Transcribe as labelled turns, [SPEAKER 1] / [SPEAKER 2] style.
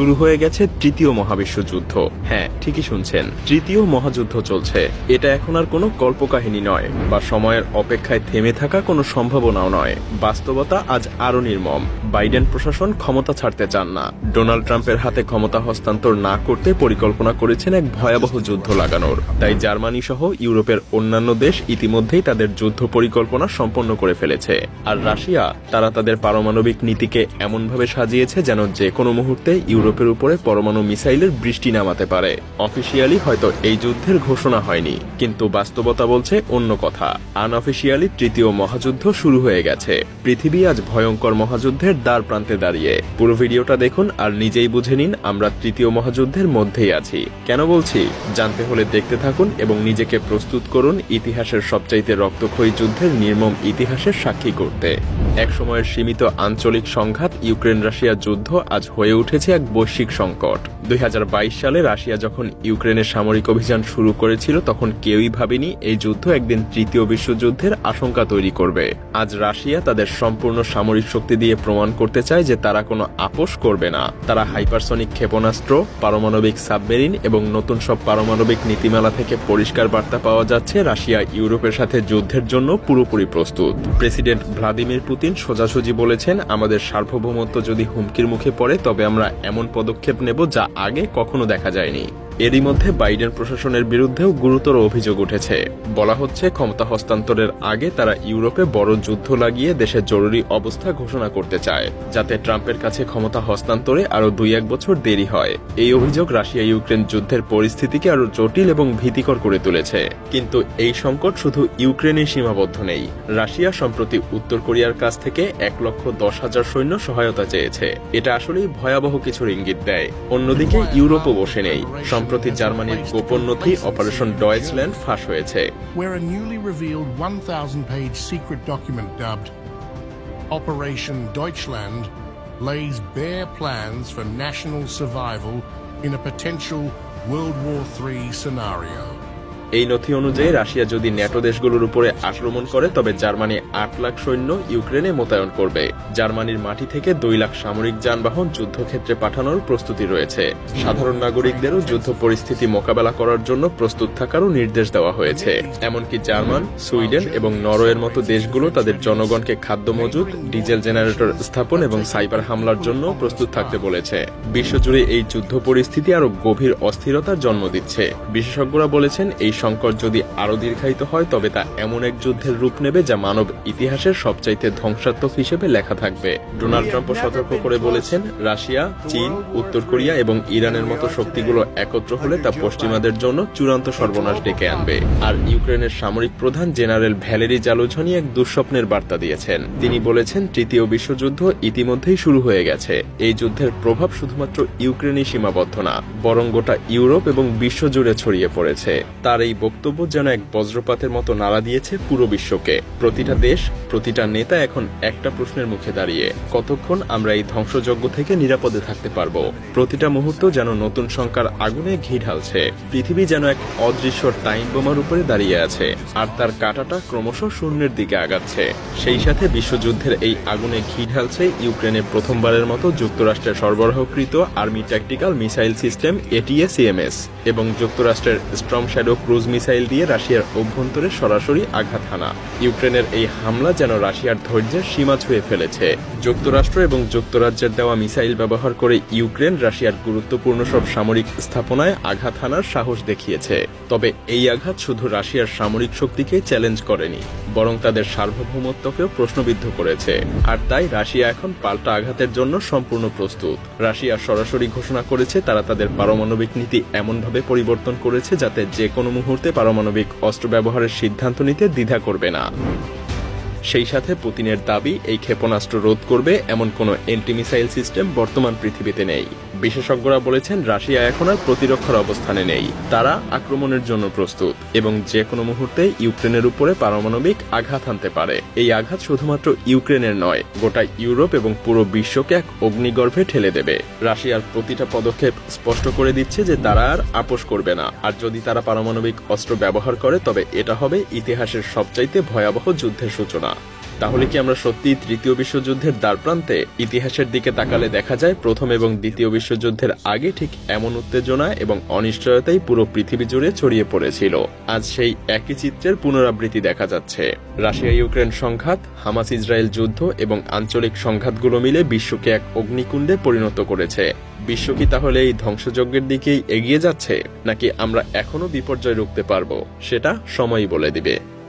[SPEAKER 1] শুরু হয়ে গেছে তৃতীয় মহাবিশ্বযুদ্ধ। হ্যাঁ ঠিকই শুনছেন। তৃতীয় মহাযুদ্ধ চলছে। এটা এখন আর কোনো কল্পকাহিনী নয়, বা সময়ের অপেক্ষায় থেমে থাকা কোনো সম্ভাবনাও নয়। বাস্তবতা আজ আরও নির্মম। বাইডেন প্রশাসন ক্ষমতা ছাড়তে চান না। ডোনাল্ড ট্রাম্পের হাতে ক্ষমতা হস্তান্তর না করতে পরিকল্পনা করেছেন এক ভয়াবহ যুদ্ধ লাগানোর। তাই জার্মানি সহ ইউরোপের অন্যান্য দেশ ইতিমধ্যেই তাদের যুদ্ধ পরিকল্পনা সম্পন্ন করে ফেলেছে। আর রাশিয়া, তারা তাদের পারমাণবিক নীতিকে এমনভাবে সাজিয়েছে যেন যে কোনো মুহূর্তে ইউরোপের উপরে পরমাণু মিসাইলের বৃষ্টি নামাতে পারে। অফিসিয়ালি হয়তো এই যুদ্ধের ঘোষণা হয়নি, কিন্তু বাস্তবতা বলছে অন্য কথা। আনঅফিসিয়ালি তৃতীয় মহাযুদ্ধ শুরু হয়ে গেছে। পৃথিবী আজ ভয়ঙ্কর মহাযুদ্ধের দ্বার প্রান্তে দাঁড়িয়ে। পুরো ভিডিওটা দেখুন আর নিজেই বুঝে নিন আমরা তৃতীয় মহাযুদ্ধের মধ্যেই আছি। কেন বলছি? জানতে হলে দেখতে থাকুন এবং নিজেকে প্রস্তুত করুন ইতিহাসের সবচাইতে রক্তক্ষয়ী যুদ্ধের নির্মম ইতিহাসের সাক্ষী করতে। এক সময়ের সীমিত আঞ্চলিক সংঘাত ইউক্রেন রাশিয়া যুদ্ধ আজ হয়ে উঠেছে এক বৈশ্বিক সংকট। দুই হাজার বাইশ সালে রাশিয়া যখন ইউক্রেনের সামরিক অভিযান শুরু করেছিল, তখন কেউই ভাবেনি এই যুদ্ধ একদিন তৃতীয় বিশ্বযুদ্ধের আশঙ্কা তৈরি করবে। আজ রাশিয়া তাদের সম্পূর্ণ সামরিক শক্তি দিয়ে প্রমাণ করতে চায় যে তারা কোনো আপোষ করবে না। তারা হাইপারসনিক ক্ষেপণাস্ত্র, পারমাণবিক সাবমেরিন এবং নতুন সব পারমাণবিক নীতিমালা থেকে পরিষ্কার বার্তা পাওয়া যাচ্ছে রাশিয়া ইউরোপের সাথে যুদ্ধের জন্য পুরোপুরি প্রস্তুত। প্রেসিডেন্ট ভ্লাদিমির পুতিন সোজাসুজি বলেছেন, আমাদের সার্বভৌমত্ব যদি হুমকির মুখে পড়ে, তবে আমরা এমন পদক্ষেপ নেব যা আগে কখনো দেখা যায়নি। এরই মধ্যে বাইডেন প্রশাসনের বিরুদ্ধেও গুরুতর অভিযোগ উঠেছে। বলা হচ্ছে, ক্ষমতা হস্তান্তরের আগে তারা ইউরোপে বড় যুদ্ধ লাগিয়ে দেশের জরুরি অবস্থা ঘোষণা করতে চায়, যাতে ট্রাম্পের কাছে ক্ষমতা হস্তান্তরে আরও দুই এক বছর দেরি হয়। এই অভিযোগ রাশিয়া ইউক্রেন যুদ্ধের পরিস্থিতিকে আরও জটিল এবং ভীতিকর করে তুলেছে। কিন্তু এই সংকট শুধু ইউক্রেনে সীমাবদ্ধ নেই। রাশিয়া, সম্প্রতি উত্তর কোরিয়ার কাছ থেকে এক লক্ষ দশ হাজার সৈন্য সহায়তা চেয়েছে। এটা আসলেই ভয়াবহ কিছুর ইঙ্গিত দেয়। অন্যদিকে ইউরোপও বসে নেই। সম্প্রতি জার্মানির গোপন নথি অপারেশন ডয়েচল্যান্ড ফাঁস হয়েছে
[SPEAKER 2] where a newly revealed 1,000 page secret document dubbed Operation Deutschland lays bare plans for national survival in a potential World War III scenario.
[SPEAKER 1] এই নথি অনুযায়ী রাশিয়া যদি ন্যাটো দেশগুলোর উপরে আক্রমণ করে, তবে জার্মানি আট লাখ সৈন্য ইউক্রেনে মোতায়েন করবে। জার্মানির মাটি থেকে দুই লাখ সামরিক যানবাহন যুদ্ধক্ষেত্রে পাঠানোর প্রস্তুতি রয়েছে। সাধারণ নাগরিকদেরও যুদ্ধ পরিস্থিতি মোকাবেলা করার জন্য প্রস্তুত থাকারও নির্দেশ দেওয়া হয়েছে। এমনকি জার্মান, সুইডেন এবং নরওয়ের মতো দেশগুলো তাদের জনগণকে খাদ্য মজুদ ডিজেল জেনারেটর স্থাপন এবং সাইবার হামলার জন্য প্রস্তুত থাকতে বলেছে। বিশ্বজুড়ে এই যুদ্ধ পরিস্থিতি আরও গভীর অস্থিরতার জন্ম দিচ্ছে। বিশেষজ্ঞরা বলেছেন, এই সংকট যদি আরও দীর্ঘায়িত হয় তবে তা এমন এক যুদ্ধের রূপ নেবে যা মানব ইতিহাসের সবচাইতে ধ্বংসাত্মক হিসেবে লেখা থাকবে। ডোনাল্ড ট্রাম্প সতর্ক করে বলেছেন রাশিয়া চীন উত্তর কোরিয়া এবং ইরানের মতো শক্তিগুলো একত্র হলে তা পশ্চিমাদের জন্য চূড়ান্ত সর্বনাশ ডেকে আনবে। আর ইউক্রেনের সামরিক প্রধান জেনারেল ভ্যালেরি জালুঝনি এক দুঃস্বপ্নের বার্তা দিয়েছেন। তিনি বলেছেন তৃতীয় বিশ্বযুদ্ধ ইতিমধ্যেই শুরু হয়ে গেছে। এই যুদ্ধের প্রভাব শুধুমাত্র ইউক্রেনই সীমাবদ্ধ না বরং গোটা ইউরোপ এবং বিশ্বজুড়ে ছড়িয়ে পড়েছে। তার এই বক্তব্য যেন এক বজ্রপাতের মতো নাড়া দিয়েছে পুরো বিশ্বকে। প্রতিটা দেশ, প্রতিটা নেতা এখন একটা প্রশ্নের মুখে দাঁড়িয়ে। কতক্ষণ আমরা এই ধ্বংসযজ্ঞ থেকে নিরাপদে থাকতে পারব? প্রতিটা মুহূর্ত যেন নতুন সংখ্যার আগুনে ঘি ঢালছে। পৃথিবী যেন এক অদৃশ্য টাইম বোমার উপরে দাঁড়িয়ে আছে, আর তার কাঁটাটা ক্রমশ শূন্যের দিকে আগাচ্ছে। সেই সাথে বিশ্বযুদ্ধের এই আগুনে ঘি ঢালছে ইউক্রেনে প্রথমবারের মতো যুক্তরাষ্ট্রের সরবরাহকৃত army tactical missile system, A T A C M S, এবং যুক্তরাষ্ট্রের স্ট্রম শ্যাডো ক্রুজ মিসাইল দিয়ে রাশিয়ার অভ্যন্তরে সরাসরি আঘাত হানা। ইউক্রেনের এই হামলা যেন রাশিয়ার ধৈর্যের সীমা ছুঁয়ে ফেলেছে। যুক্তরাষ্ট্র এবং যুক্তরাজ্যের দেওয়া মিসাইল ব্যবহার করে ইউক্রেন রাশিয়ার গুরুত্বপূর্ণ সব সামরিক স্থাপনায় আঘাত হানার সাহস দেখিয়েছে। তবে এই আঘাত শুধু রাশিয়ার সামরিক শক্তিকে চ্যালেঞ্জ করেনি বরং তাদের সার্বভৌমত্বকেও প্রশ্নবিদ্ধ করেছে। আর তাই রাশিয়া এখন পাল্টা আঘাতের জন্য সম্পূর্ণ প্রস্তুত। রাশিয়া সরাসরি ঘোষণা করেছে তারা তাদের পারমাণবিক নীতি এমনভাবে পরিবর্তন করেছে যাতে যে কোনো মুহূর্তে পারমাণবিক অস্ত্র ব্যবহারের সিদ্ধান্ত নিতে দ্বিধা করবে না। সেই সাথে পুতিনের দাবি, এই ক্ষেপণাস্ত্র রোধ করবে এমন কোনো এন্টি মিসাইল সিস্টেম বর্তমান পৃথিবীতে নেই। বিশেষজ্ঞরা বলেছেন, রাশিয়া এখন আর প্রতিরক্ষার অবস্থানে নেই। তারা আক্রমণের জন্য প্রস্তুত এবং যে কোনো মুহূর্তে ইউক্রেনের উপরে পারমাণবিক আঘাত আনতে পারে। এই আঘাত শুধুমাত্র ইউক্রেনের নয়, গোটা ইউরোপ এবং পুরো বিশ্বকে এক অগ্নিগর্ভে ঠেলে দেবে। রাশিয়ার প্রতিটা পদক্ষেপ স্পষ্ট করে দিচ্ছে যে তারা আর আপোষ করবে না। আর যদি তারা পারমাণবিক অস্ত্র ব্যবহার করে, তবে এটা হবে ইতিহাসের সবচাইতে ভয়াবহ যুদ্ধের সূচনা। তাহলে কি আমরা সত্যিই তৃতীয় বিশ্বযুদ্ধের দ্বারপ্রান্তে ইতিহাসের দিকে তাকালে দেখা যায় প্রথম এবং দ্বিতীয় বিশ্বযুদ্ধের আগে ঠিক এমন উত্তেজনা এবং অনিশ্চয়তাই পুরো পৃথিবী জুড়ে ছড়িয়ে পড়েছিল। আজ সেই একই চিত্রের পুনরাবৃত্তি দেখা যাচ্ছে। রাশিয়া ইউক্রেন সংঘাত হামাস ইসরায়েল যুদ্ধ এবং আঞ্চলিক সংঘাতগুলো মিলে বিশ্বকে এক অগ্নিকুণ্ডে পরিণত করেছে। বিশ্ব কি তাহলে এই ধ্বংসযজ্ঞের দিকেই এগিয়ে যাচ্ছে, নাকি আমরা এখনও বিপর্যয় রুখতে পারব, সেটা সময়ই বলে দিবে।